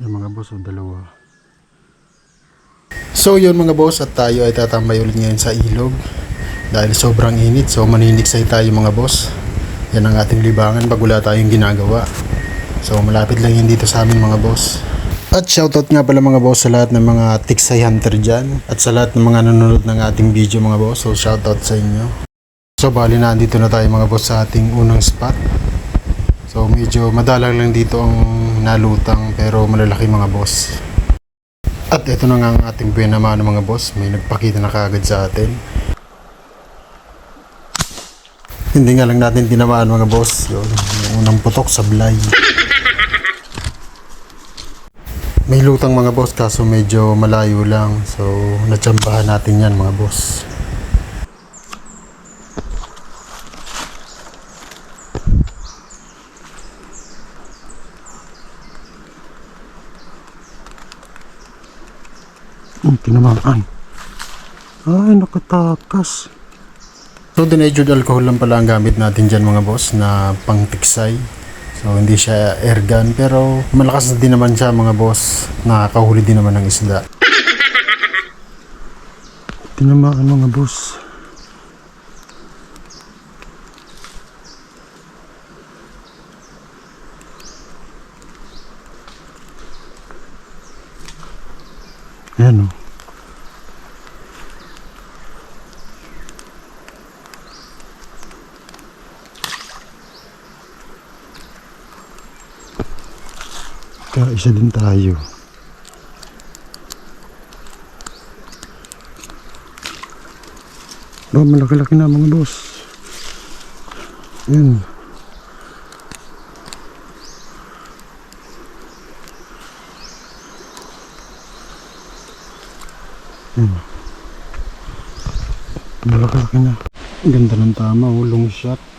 Yung mga boss, o dalawa. So yun mga boss, at tayo ay tatambay ulit ngayon sa ilog. Dahil sobrang init, so maniniksay tayo mga boss. Yan ang ating libangan pag wala tayong ginagawa. So malapit lang yun dito sa amin mga boss. At shoutout nga pala mga boss sa lahat ng mga tiksay hunter dyan. At sa lahat ng mga nanonood ng ating video mga boss. So shoutout sa inyo. So bali na dito na tayo mga boss sa ating unang spot. So medyo madalang lang dito ang nalutang pero malalaki mga boss. At ito na nga ang ating buena mano mga boss. May nagpakita na kaagad sa atin. Hindi nga lang natin tinamaan mga boss. Yun, yung unang putok sa blay. May lutang mga boss kaso medyo malayo lang. So natsambahan natin yan mga boss. Ang tinamaan. Ay, nakatakas. So, denatured alcohol lang pala ang gamit natin dyan mga boss na pangtiksay. So, hindi siya air gun pero malakas din naman siya mga boss. Nakakahuli din naman ng isda. Tinamaan mga boss. Ayan o. Kaya isa din tayo. Oh, malaki-laki na mga boss. Ayan. Ayan. Malaki-laki na. Ganda ng tama, oh, long shot.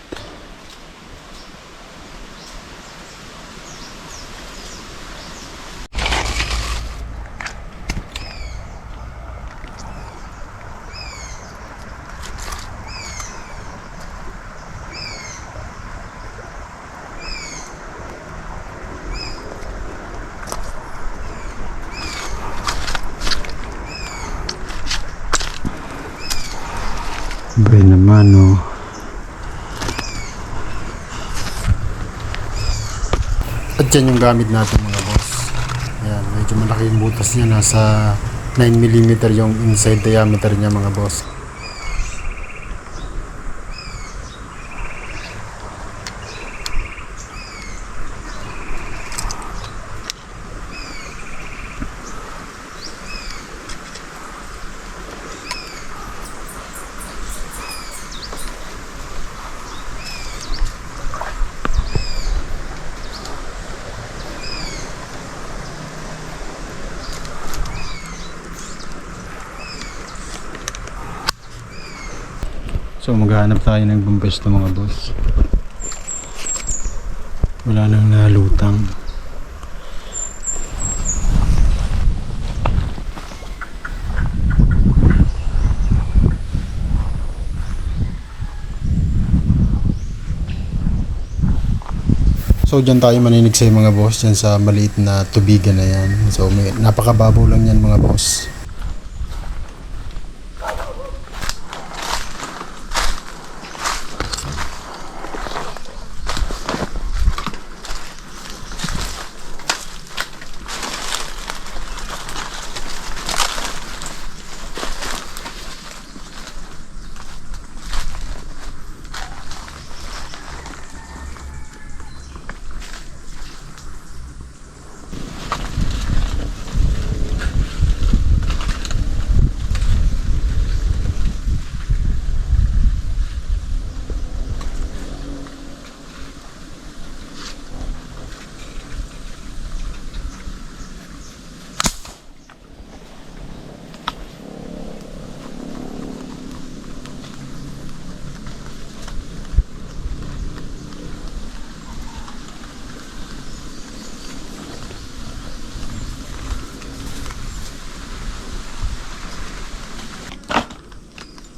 Bay naman, oh. At yan yung gamit natin mga boss. Ayan, medyo malaki yung butas niya. Nasa 9mm yung inside diameter niya mga boss. So maghanap tayo ng bumpesto mga boss. Wala nang nalutang. So dyan tayo maninig sa mga boss dyan sa maliit na tubigan na yan. So may, napakababaw lang yan mga boss.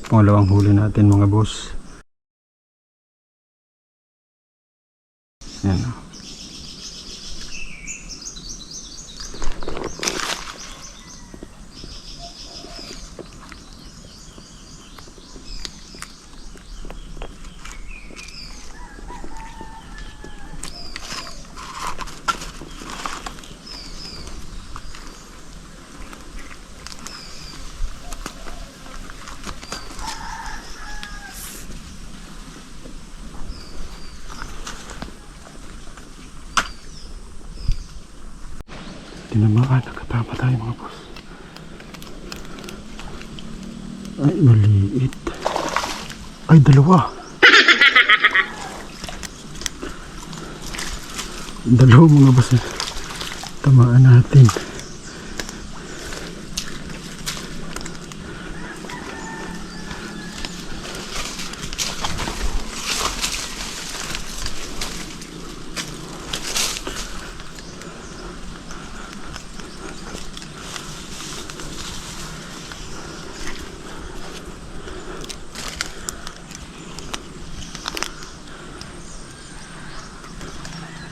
Pangalawang huli natin mga boss. Yan. Tinamaan. Nakatama tayo mga boss. Ay, maliit. Ay, dalawa. Dalawa mga boss. Tamaan natin.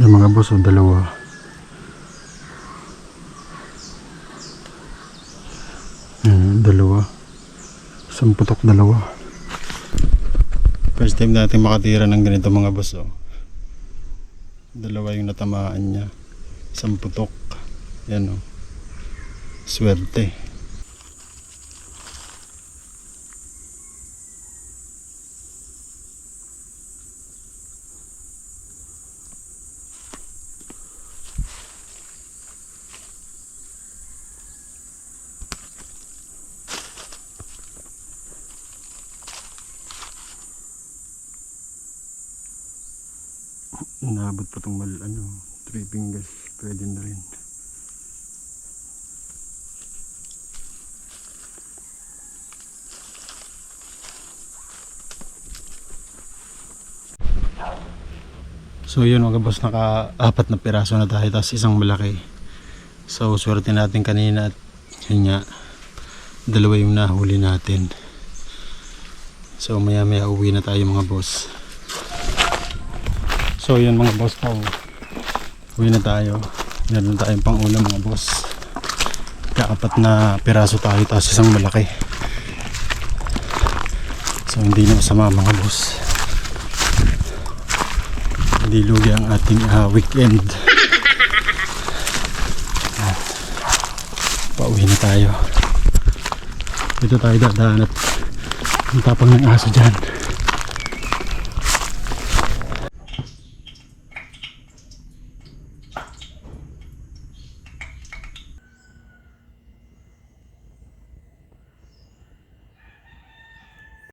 Yung mga boss, oh, dalawa. Yan, dalawa. Isang putok dalawa. First time natin makatira ng ganito mga boss, oh. Dalawa yung natamaan niya. Isang putok. Yan, oh. Swerte. Naabot pa itong mal, ano, three fingers. Pwede na rin. So yun mga boss, naka-apat na piraso na tayo, tapos isang malaki. So swerte natin kanina at yun nga, dalawa yung nahuli natin. So maya maya uwi na tayo mga boss. So yun mga boss po. Uwi na tayo. Meron tayong pang ulam mga boss. Kaapat na piraso tayo tapos isang malaki. So hindi na masama mga boss. Hindi lugi ang ating ah, weekend. At, pauwi na tayo. Dito tayo dadaan at ang tapang ng aso dyan.